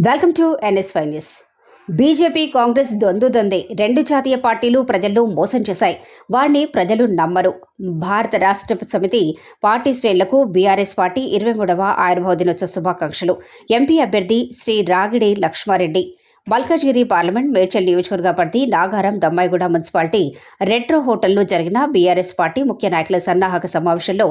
Welcome to NS five news BJP Congress దొందుదొందే రెండు జాతీయ పార్టీలు ప్రజలను మోసం చేశాయి. వారిని ప్రజలు నమ్మరు. భారత రాష్ట్ర సమితి పార్టీ శ్రేణులకు బీఆర్ఎస్ పార్టీ ఇరవై మూడవ ఆయుర్భావ దినోత్సవ శుభాకాంక్షలు. ఎంపీ అభ్యర్థి శ్రీ రాగిడి లక్ష్మారెడ్డి. మల్కజ్గిరి పార్లమెంట్ మేడ్చల్ నియోజకవర్గ పరిధి నాగారం దమ్మాయిగూడ మున్సిపాలిటీ రెట్రో హోటల్లో జరిగిన బీఆర్ఎస్ పార్టీ ముఖ్య నాయకుల సన్నాహక సమావేశంలో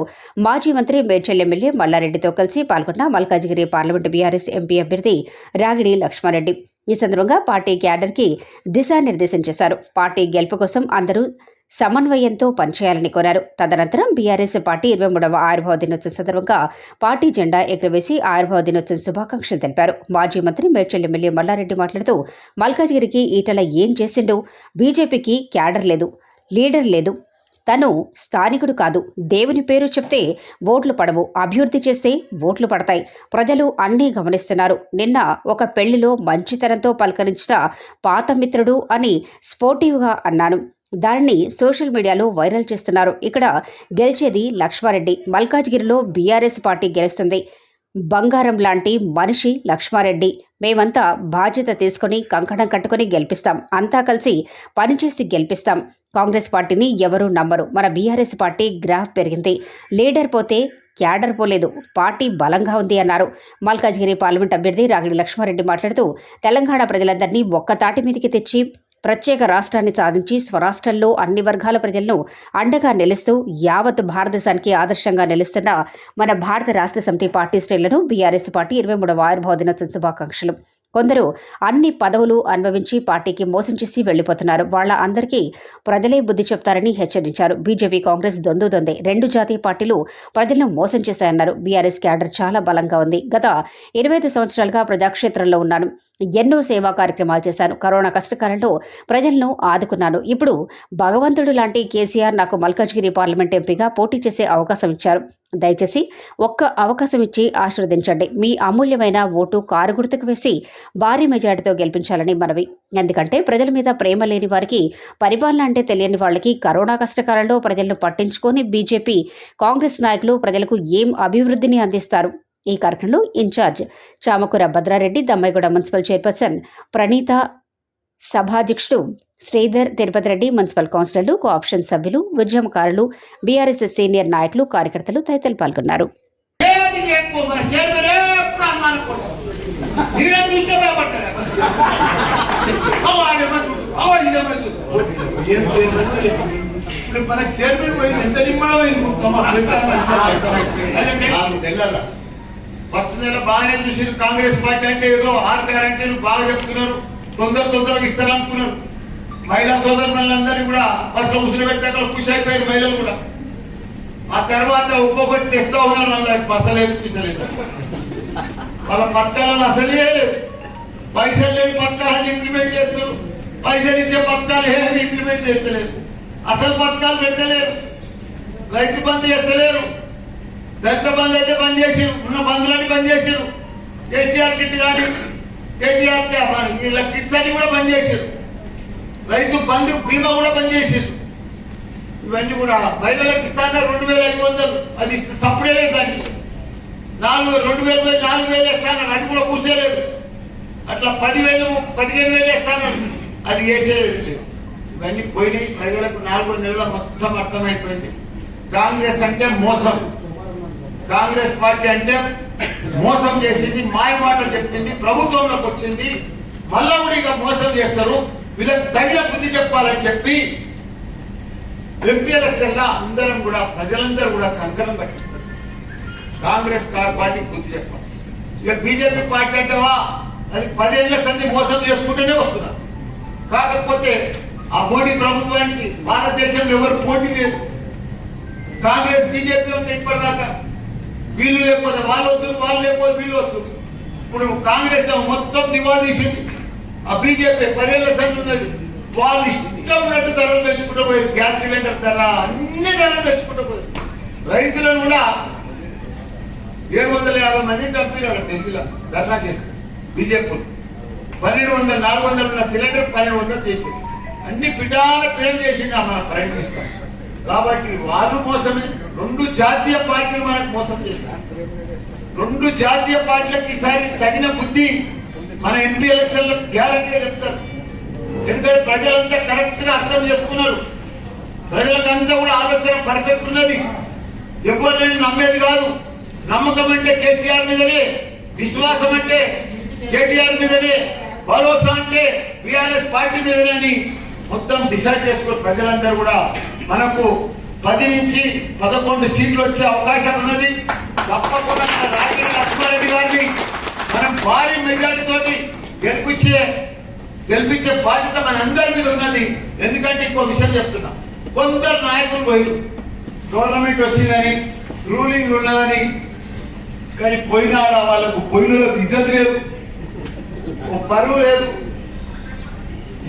మాజీ మంత్రి మేడ్చల్ ఎమ్మెల్యే మల్లారెడ్డితో కలిసి పాల్గొన్న మల్కాజ్గిరి పార్లమెంట్ బీఆర్ఎస్ ఎంపీ అభ్యర్థి రాగిడి లక్ష్మారెడ్డి. ఈ సందర్భంగా పార్టీ క్యాడర్కి దిశానిర్దేశం చేశారు. పార్టీ గెలుపు కోసం అందరూ సమన్వయంతో పనిచేయాలని కోరారు. తదనంతరం బీఆర్ఎస్ పార్టీ ఇరవై మూడవ ఆయుర్భావ దినోత్సవం సందర్భంగా పార్టీ జెండా ఎగురవేసి ఆయుర్భావ దినోత్సవం శుభాకాంక్షలు తెలిపారు. మాజీ మంత్రి మేడ్చల్ ఎమ్మెల్యే మల్లారెడ్డి మాట్లాడుతూ మల్కాజ్గిరికి ఈటల ఏం చేసిండు? బీజేపీకి క్యాడర్ లేదు లీడర్ లేదు. తను స్థానికుడు కాదు. దేవుని పేరు చెప్తే ఓట్లు పడవు. అభివృద్ధి చేస్తే ఓట్లు పడతాయి. ప్రజలు అన్నీ గమనిస్తున్నారు. నిన్న ఒక పెళ్ళిలో మంచితనంతో పలకరించిన పాత మిత్రుడు అని స్పోర్టివ్గా అన్నాను. దానిని సోషల్ మీడియాలో వైరల్ చేస్తున్నారు. ఇక్కడ గెలిచేది లక్ష్మారెడ్డి. మల్కాజ్గిరిలో బీఆర్ఎస్ పార్టీ గెలుస్తుంది. బంగారం లాంటి మనిషి లక్ష్మారెడ్డి. మేమంతా బాధ్యత తీసుకొని కంకణం కట్టుకొని గెలిపిస్తాం. అంతా కలిసి పనిచేసి గెలిపిస్తాం. కాంగ్రెస్ పార్టీని ఎవరూ నమ్మరు. మన బీఆర్ఎస్ పార్టీ గ్రాఫ్ పెరిగింది. లీడర్ పోతే క్యాడర్ పోలేదు. పార్టీ బలంగా ఉంది అన్నారు. మల్కాజ్గిరి పార్లమెంట్ అభ్యర్థి రాగిడి లక్ష్మారెడ్డి మాట్లాడుతూ తెలంగాణ ప్రజలందరినీ ఒక్క తాటి మీదకి తెచ్చి ప్రత్యేక రాష్ట్రాన్ని సాధించి స్వరాష్ట్రంలో అన్ని వర్గాల ప్రజలను అండగా నిలుస్తూ యావత్ భారతదేశానికి ఆదర్శంగా నిలుస్తున్న మన భారత రాష్ట్ర సమితి పార్టీ శ్రేణులను బీఆర్ఎస్ పార్టీ ఇరవై మూడవ ఆయుర్భావ దినోత్సవ శుభాకాంక్షలు. కొందరు అన్ని పదవులు అనుభవించి పార్టీకి మోసం చేసి వెళ్ళిపోతున్నారు వాళ్ళ అందరికీ ప్రజలే బుద్ధి చెప్తారని హెచ్చరించారు. బీజేపీ కాంగ్రెస్ దొందు దొందే. రెండు జాతీయ పార్టీలు ప్రజలను మోసం చేశాయన్నారు. బీఆర్ఎస్ క్యాడర్ చాలా బలంగా ఉంది. గత ఇరవై ఐదు సంవత్సరాలుగా ప్రజాక్షేత్రంలో ఉన్నాను. ఎన్నో సేవా కార్యక్రమాలు చేశాను. కరోనా కష్టకాలంలో ప్రజలను ఆదుకున్నాను. ఇప్పుడు భగవంతుడు లాంటి కేసీఆర్ నాకు మల్కాజ్గిరి పార్లమెంట్ ఎంపీగా పోటీ చేసే అవకాశం ఇచ్చారు. దయచేసి ఒక్క అవకాశం ఇచ్చి ఆశీర్వదించండి. మీ అమూల్యమైన ఓటు కారు గుర్తుకు వేసి భారీ మెజార్టీతో గెలిపించాలని మనవి. ఎందుకంటే ప్రజల మీద ప్రేమ లేని వారికి పరిపాలన అంటే తెలియని వాళ్ళకి కరోనా కష్టకాలంలో ప్రజలను పట్టించుకొని బీజేపీ కాంగ్రెస్ నాయకులు ప్రజలకు ఏం అభివృద్ధిని అందిస్తారు? ఈ కార్యక్రమంలో in-charge Chamakura Bhadra Reddy Dammaiguda municipal chairperson Praneetha సభాధ్యక్షుడు Sridhar Tirupati Reddy municipal కౌన్సిలర్లు కోఆప్షన్ సభ్యులు ఉద్యమకారులు బీఆర్ఎస్ సీనియర్ నాయకులు కార్యకర్తలు తదితరులు పాల్గొన్నారు. ఫస్ట్ నెల బాగానే చూసారు కాంగ్రెస్ పార్టీ అంటే ఏదో ఆరు గ్యారంటీలు బాగా చెప్తున్నారు. తొందర తొందరగా ఇస్తారనుకున్నారు మహిళా సోదరులందరినీ కూడా బస్సులో ముసులు పెడితే అక్కడ ఖుషి అయిపోయారు మహిళలు కూడా. ఆ తర్వాత ఒక్కొక్కటి తెస్తా ఉన్నారు వాళ్ళకి బస్సలేదు పిసలేదు వాళ్ళ పథకాలను అసలే పైసలు లేని పథకాలను ఇంప్లిమెంట్ చేస్తారు. పైసలు ఇచ్చే పథకాలు ఏమి ఇంప్లిమెంట్ చేస్తలేరు. అసలు పథకాలు పెట్టలేరు. రైతు బంద్ చేస్తలేరు. దళిత బంద్ అయితే బంద్ చేసిరు ఉన్న బంధులన్నీ బంద్ చేసిరు కేసీఆర్ కిట్ కానీ కేటీఆర్ మన వీళ్ళ కిట్స్ అన్ని కూడా బంద్ చేసిరు రైతు బంధు బీమా కూడా బంద్ చేసిరు ఇవన్నీ కూడా మహిళలకు ఇస్తాను రెండు వేల ఐదు వందలు. అది ఇస్తే సప్పుడే దాన్ని నాలుగు రెండు వేల మీద నాలుగు వేలు వేస్తానని అది కూడా కూసేయలేదు అట్లా పదివేలు పదిహేను వేలు వేస్తానని అది వేసేది లేదు. ఇవన్నీ పోయినాయి. ప్రజలకు నాలుగు నెలల మొత్తం అర్థమైపోయింది. కాంగ్రెస్ అంటే మోసం. కాంగ్రెస్ పార్టీ అంటే మోసం చేసింది మాయ మాటలు చెప్పింది ప్రభుత్వంలోకి వచ్చింది. మళ్ళా కూడా ఇక మోసం చేస్తారు. వీళ్ళకి తగిన బుద్ధి చెప్పాలని చెప్పి ఎంపీ ఎలక్షన్ అందరం కూడా ప్రజలందరూ కూడా సంకలం కట్టించారు కాంగ్రెస్ పార్టీ బుద్ధి చెప్పాలి. ఇక బీజేపీ పార్టీ అంటేవా అది పదేళ్ళ సంధి మోసం చేసుకుంటూనే వస్తున్నారు కాకపోతే ఆ మోడీ ప్రభుత్వానికి భారతదేశంలో ఎవరు పోటీ లేదు కాంగ్రెస్ బీజేపీ ఉంది ఇప్పటిదాకా వీళ్ళు లేకపోతే వాళ్ళు వద్దు వాళ్ళు లేకపోతే వీళ్ళు వద్దు. ఇప్పుడు కాంగ్రెస్ మొత్తం దివాదీసింది ఆ బీజేపీ పదేళ్ళ సంధి వాళ్ళు ఇష్టం ఉన్నట్టు ధరలు పెంచుకుంటూ పోయి గ్యాస్ సిలిండర్ ధర అన్ని ధరలు పెంచుకుంటూ పోయి రైతులను కూడా ఏడు వందల యాభై మంది చంపినాడు ఢిల్లీలో ధర్నా చేస్తారు బీజేపీ. పన్నెండు వందల నాలుగు వందల ఉన్న సిలిండర్ పన్నెండు వందలు చేసింది. అన్ని పిటాల పిరం చేసిండు మన ప్రైమ్ మినిస్టర్. కాబట్టి వాళ్ళు మోసమే. రెండు జాతీయ పార్టీలు మనకు మోసం చేశారు రెండు జాతీయ పార్టీలకు ఈసారి తగిన బుద్ధి మన ఎంపీ ఎలక్షన్లో గ్యారంటీగా చెప్తారు. ఎందుకంటే ప్రజలంతా కరెక్ట్గా అర్థం చేసుకున్నారు. ప్రజలకంతా కూడా ఆలోచన పర్ఫెక్ట్ ఉన్నది. ఎవరిని నమ్మేది కాదు. నమ్మకం అంటే కేసీఆర్ మీదనే విశ్వాసం అంటే కేటీఆర్ మీదనే భరోసా అంటే బీఆర్ఎస్ పార్టీ మీదనే అని మొత్తం డిసైడ్ చేసుకుని ప్రజలందరూ కూడా మనకు పది నుంచి పదకొండు సీట్లు వచ్చే అవకాశం ఉన్నది. తప్పకుండా రాజకీయ లక్ష్మారెడ్డి గారిని మనం భారీ మెజార్టీ గెలిపించే గెలిపించే బాధ్యత మన అందరి మీద ఉన్నది. ఎందుకంటే ఇంకో విషయం చెప్తున్నా. కొందరు నాయకులు పోయిరు. గవర్నమెంట్ వచ్చిందని రూలింగ్ ఉన్నదని. కానీ పోయిన వాళ్ళకు పోయినలో ఇజ్జత్ లేదు. పరువు లేదు.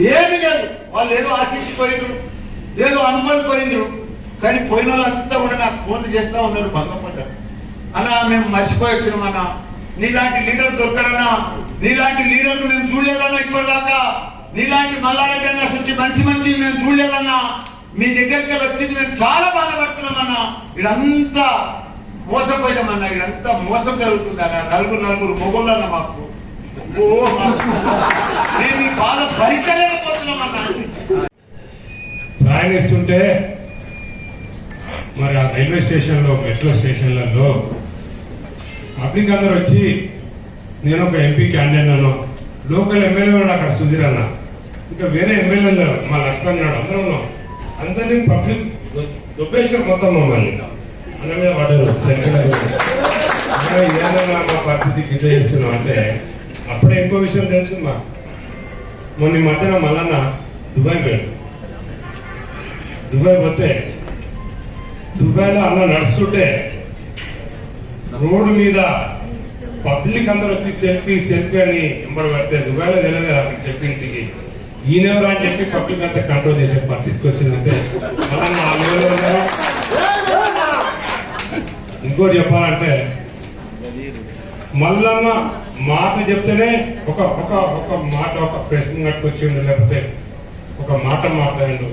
ఏమి లేదు. వాళ్ళు ఏదో ఆశించిపోయిండ్రు ఏదో అనుకొని పోయిండ్రు కానీ పోయిన వాళ్ళంతా కూడా నాకు ఫోన్లు చేస్తా ఉన్నారు భంగపడ్డారు అన్నా మేము మర్చిపోయి అన్నా అన్న. నీలాంటి లీడర్ దొరకడన్నా నీలాంటి లీడర్ మేము చూడలేదన్నా ఇప్పటిదాకా. నీలాంటి మల్లారెడ్డి అన్న వచ్చి మంచి మంచి మేము చూడలేదన్నా. మీ దగ్గరికి వచ్చింది మేము చాలా బాధపడుతున్నామన్నా ఇదంతా మోసపోయామన్నా ఇదంతా మోసం జరుగుతుంది అన్న. నలుగురు నలుగురు మొగుళ్ళన్న మాకు. ఓ మేము ఈ బాధ భరించలేకపోతున్నామన్నా ప్రయాణిస్తుంటే మరి ఆ రైల్వే స్టేషన్లో మెట్రో స్టేషన్లలో పబ్లిక్ అందరూ వచ్చి నేను ఒక ఎంపీ క్యాండిడేట్ లోకల్ ఎమ్మెల్యే ఉన్నాడు అక్కడ సుధీర్ అన్న. ఇంకా వేరే ఎమ్మెల్యేలు మా లక్ష్మణ్ నాడు అందరూ ఉన్నాం అందరినీ పబ్లిక్ దుబ్బేశ్వర మొత్తం మమ్మల్ని. అన్న మీద పడ్డారు ఏదన్నా మా పరిస్థితి గిట్ల చేస్తున్నాం అంటే అప్పుడే ఇంకో విషయం తెలుసు మా మొన్న మధ్యన మళ్ళన్న దుబాయ్ పోయాడు దుబాయ్ పోతే దుబాయ్లో అలా నడుస్తుంటే రోడ్డు మీద పబ్లిక్ అందరూ వచ్చి సెల్ఫీ సెల్ఫీ అని ఎంబర్ పెడితే దుబాయ్లో తెలియదు అక్కడ సెల్ఫీ ఇంటికి. అని చెప్పి పబ్లిక్ అంతా కంట్రోల్ చేసే పరిస్థితికి వచ్చిందంటే అలా నా ఇంకోటి చెప్పాలంటే మల్లన్న మాట చెప్తేనే ఒక ఒక ఒక మాట ఒక ప్రశ్న కట్టుకొచ్చిండు లేకపోతే ఒక మాట మాట్లాడిండు.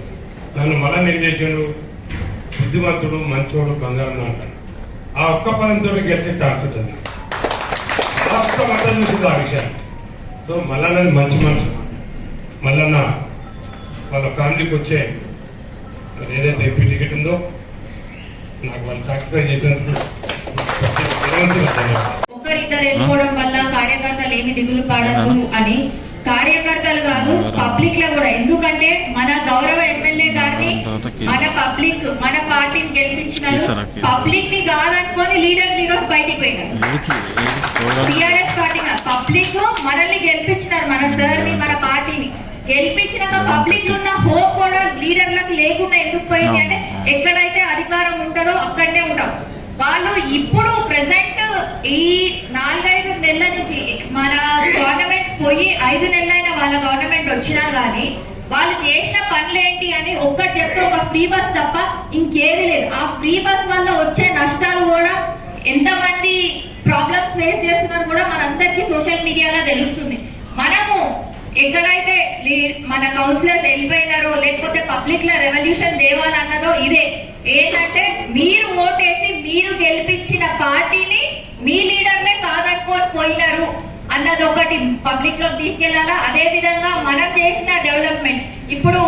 నన్ను మళ్ళీ ఏం చేసిండు? బుద్ధిమంతుడు మంచోడు బంగారం అంటాడు ఆ ఒక్క పదంతో గెలిచే ఛాన్స్ ఉంటుంది. రాష్ట్రం అంతా చూసింది ఆ విషయం. సో మల్లన్నది మంచి మనసు మల్లన్న వాళ్ళ ఫ్యామిలీకి వచ్చే ఏదైతే ఎంపీ టికెట్ ఉందో నాకు వాళ్ళు సాక్రిఫై చేసినందుకు వెళ్ళిపోవడం వల్ల కార్యకర్తలు ఏమి దిగులు పడదు అని. కార్యకర్తలు కాదు పబ్లిక్లో కూడా. ఎందుకంటే మన గౌరవ ఎమ్మెల్యే గారిని మన పబ్లిక్ మన పార్టీని గెలిపించినారు పబ్లిక్ని కాదనుకొని లీడర్ ఈరోజు బయటికి పోయినారు. టిఆర్ఎస్ పార్టీ పబ్లిక్ మనల్ని గెలిపించినారు మన సార్ని మన పార్టీని. గెలిపించినాక పబ్లిక్ ఉన్న హోప్ కూడా లీడర్లకు లేకుండా ఎందుకు పోయింది అంటే ఎక్కడైతే అధికారం ఉంటుందో అక్కడనే ఉంటాం వాళ్ళు ఇప్పుడు ప్రెసెంట్ ఈ నాలుగైదు నెలల నుంచి మన గవర్నమెంట్ పోయి ఐదు నెలలైన వాళ్ళ గవర్నమెంట్ వచ్చినా గానీ వాళ్ళు చేసిన పనులేంటి అని ఒక్కటి చెప్తే ఒక ఫ్రీ బస్ తప్ప ఇంకేది లేదు. ఆ ఫ్రీ బస్ వల్ల వచ్చే నష్టాలు కూడా ఎంతమంది ప్రాబ్లమ్స్ ఫేస్ చేస్తున్నారు కూడా మనందరికీ సోషల్ మీడియాలో తెలుస్తుంది. మనము ఎక్కడైతే లీ- మన కౌన్సిలర్స్ వెళ్ళిపోయినారో లేకపోతే పబ్లిక్లో రెవల్యూషన్ దేవాలన్నదో ఇదే. ఏంటంటే మీరు ఓటేసి మీరు గెలిపించిన పార్టీని మీ లీడర్లే కాదనుకోని పోయినారు. అన్నది ఒకటి పబ్లిక్లోకి తీసుకెళ్ళాలా అదే విధంగా మనం చేసిన డెవలప్మెంట్ ఇప్పుడు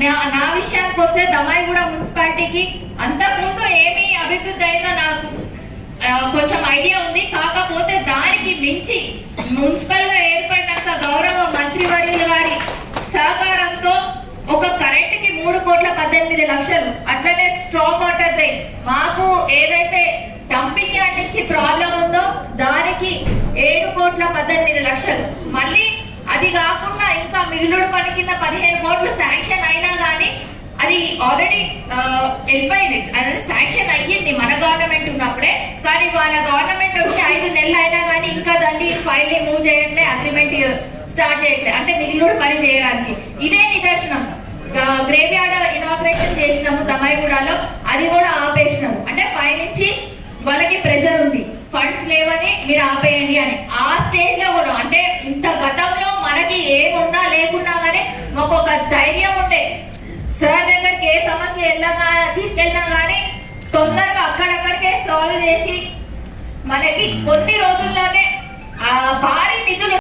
నా నా విషయానికి వస్తే దమాయిగూడ మున్సిపాలిటీకి అంతకుముందు ఏమి అభివృద్ధి అయిందో నాకు కొంచెం ఐడియా ఉంది. కాకపోతే దానికి మించి మున్సిపల్గా ఏర్పడినంత గౌరవ మంత్రివర్యులు గారి సహకారంతో ఒక కరెంట్కి మూడు కోట్ల పద్దెనిమిది లక్షలు. అట్లనే స్ట్రాంగ్ వాటర్ డ్రైన్. మాకు ఏదైతే డంపింగ్ యార్డ్ నుంచి ప్రాబ్లం ఉందో దానికి ఏడు కోట్ల పద్దెనిమిది లక్షలు మళ్ళీ అది కాకుండా ఇంకా పని కింద పదిహేను కోట్లు శాంక్షన్ అయినా గానీ అది ఆల్రెడీ వెళ్ళిపోయింది. అనేది శాంక్షన్ అయ్యింది మన గవర్నమెంట్ ఉన్నప్పుడే. కానీ వాళ్ళ గవర్నమెంట్ వచ్చి ఐదు నెలలు అయినా కానీ ఇంకా దాన్ని ఫైల్ మూవ్ చేయట్లే అగ్రిమెంట్ స్టార్ట్ చేయట్లే. అంటే మిగిలిన పని చేయడానికి. ఇదే నిదర్శనం. గ్రేవ్ యార్డ్ ఇనాగ్రేషన్ చేసినాము దమాయిగూడలో. అది కూడా ఆపేసినాము. అంటే పైనుంచి వాళ్ళకి ప్రెషర్ ఉంది. ఫండ్స్ లేవని మీరు ఆపేయండి అని. ఆ స్టేజ్లో కూడా అంటే ఇంత గతంలో మనకి ఏమున్నా లేదు. ధైర్యం ఉండే సార్ దగ్గరికి ఏ సమస్య వెళ్ళగా తీసుకెళ్ళినా కానీ తొందరగా అక్కడక్కడికే సాల్వ్ చేసి మనకి కొన్ని రోజుల్లోనే ఆ భారీ నిధులు